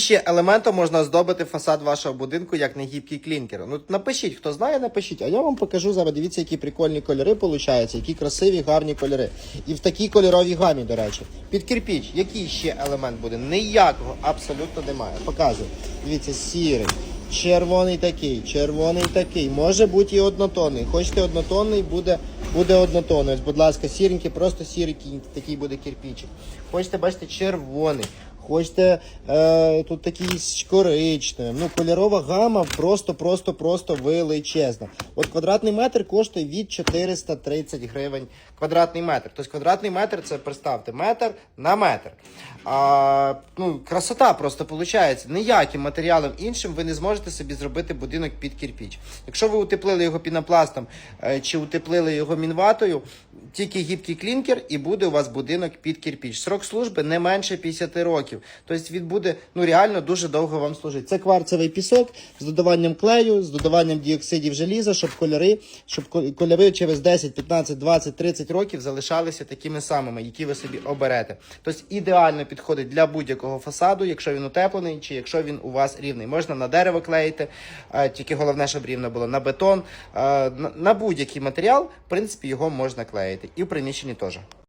Ще елементом можна оздобити фасад вашого будинку як негібкий клінкер. Ну напишіть, хто знає, напишіть. А я вам покажу зараз. Дивіться, які прикольні кольори получаються, які красиві, гарні кольори. І в такій кольоровій гамі, до речі. Під кирпіч, який ще елемент буде? Ніякого абсолютно немає. Показую. Дивіться, сірий. Червоний такий, червоний такий. Може бути і однотонний. Хочете однотонний, буде, буде однотонний. Будь ласка, сіренький, просто сірий такий буде кирпічик. Хочете, бачите, червоний. Хочете е, тут такий коричневим. Ну, кольорова гама просто, просто, просто величезна. От квадратний метр коштує від 430 гривень квадратний метр. Тобто квадратний метр це представте метр на метр. А, ну, красота просто виходить. Ніяким матеріалом іншим ви не зможете собі зробити будинок під кирпіч. Якщо ви утеплили його пінопластом е, чи утеплили його мінватою, тільки гібкий клінкер і буде у вас будинок під кирпіч. Срок служби не менше 50 років. Тобто він буде ну реально дуже довго вам служити. Це кварцевий пісок з додаванням клею, з додаванням діоксидів желіза, щоб кольори, щоб кольори через 10, 15, 20, 30 років залишалися такими самими, які ви собі оберете. Тобто ідеально підходить для будь-якого фасаду, якщо він утеплений, чи якщо він у вас рівний. Можна на дерево клеїти, тільки головне, щоб рівно було на бетон, на будь-який матеріал, в принципі, його можна клеїти. І в приміщенні.